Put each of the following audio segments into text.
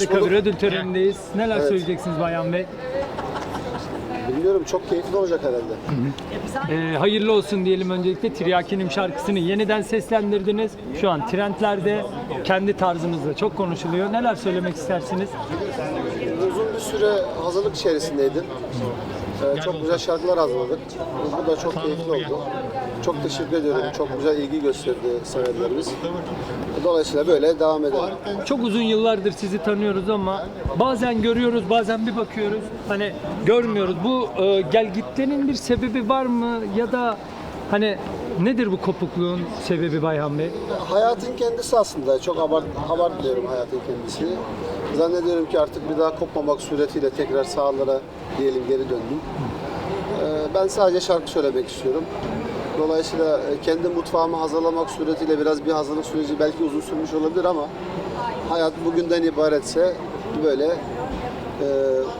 Harika bir ödül törenindeyiz. Neler Evet. söyleyeceksiniz Bayan Bey? Bilmiyorum çok keyifli olacak herhalde. Ee, hayırlı olsun diyelim öncelikle. Tiryakinim şarkısını yeniden seslendirdiniz. Şu an trendlerde kendi tarzınızda çok konuşuluyor. Neler söylemek istersiniz? Uzun bir süre hazırlık içerisindeydim. Ee, çok güzel şarkılar hazırladık. Bu da çok keyifli oldu. Çok teşekkür ediyorum. Çok güzel ilgi gösterdi severlerimiz. Dolayısıyla böyle devam edelim. Çok uzun yıllardır sizi tanıyoruz ama bazen görüyoruz, bazen bir bakıyoruz. Hani görmüyoruz. Bu e, gelgitlerin bir sebebi var mı ya da hani nedir bu kopukluğun sebebi Bayhan Bey? Hayatın kendisi aslında. Çok abart, abartmıyorum hayatın kendisini. Zannediyorum ki artık bir daha kopmamak suretiyle tekrar sahalara diyelim geri döndüm. Ee, ben sadece şarkı söylemek istiyorum. Dolayısıyla e, kendi mutfağımı hazırlamak suretiyle biraz bir hazırlık süreci belki uzun sürmüş olabilir ama hayat bugünden ibaretse böyle e,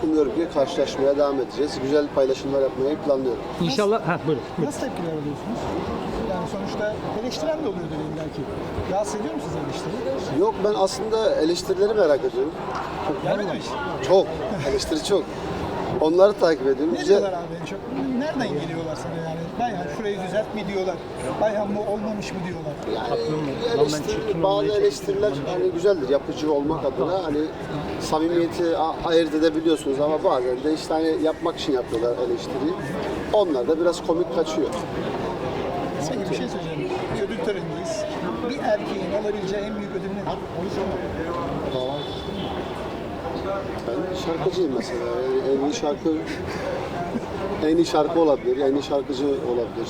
umuyorum ki karşılaşmaya devam edeceğiz. Güzel paylaşımlar yapmayı planlıyorum. İnşallah... Ha, buyurun. buyurun. Nasıl tepkiler alıyorsunuz? Yani sonuçta eleştiren de oluyordur illa ki. Rahatsız ediyor mu sizi eleştiri? Yok ben aslında eleştirileri merak ediyorum. Öyle mi? Çok. Eleştiri çok. Onları takip ediyorum. Ne Güzel. diyorlar abi en çok? Nereden geliyorlar sana yani? Bayhan şurayı düzelt mi diyorlar? Bayhan bu olmamış mı diyorlar? Yani eleştiri, bazı eleştiriler hani güzeldir yapıcı olmak adına hani samimiyeti ayırt edebiliyorsunuz ama bazen de işte hani yapmak için yapıyorlar eleştiriyi. Onlar da biraz komik kaçıyor. Peki bir şey söyleyeceğim. Bir ödül törenindeyiz. Bir erkeğin alabileceği en büyük ödül nedir? Ben şarkıcıyım mesela. Yani en iyi şarkı en iyi şarkı olabilir, en iyi şarkıcı olabilir.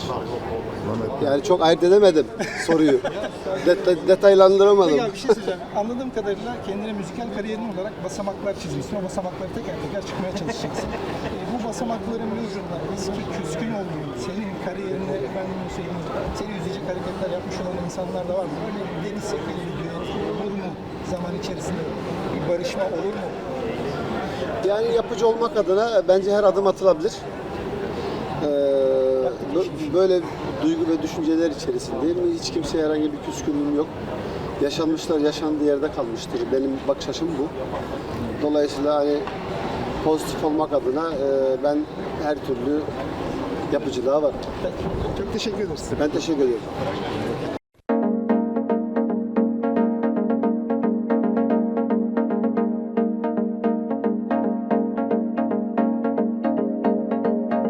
Yani çok ayırt edemedim soruyu. Det- detaylandıramadım. Abi bir şey söyleyeceğim. Anladığım kadarıyla kendine müzikal kariyerin olarak basamaklar çizmişsin. O basamakları teker teker çıkmaya çalışacaksın. E, bu basamakların bir ucunda eski küskün olduğun, senin kariyerine efendim söyleyeyim, seni üzecek hareketler yapmış olan insanlar da var mı? Böyle deniz seferi bir düet olur mu zaman içerisinde? Bir barışma olur mu? Yani yapıcı olmak adına bence her adım atılabilir. Bö- böyle duygu ve düşünceler içerisindeyim. Hiç kimseye herhangi bir küskünlüğüm yok. Yaşanmışlar yaşandığı yerde kalmıştır. Benim bakış açım bu. Dolayısıyla hani pozitif olmak adına e, ben her türlü yapıcılığa var. Çok teşekkür ederiz. Ben teşekkür ediyorum.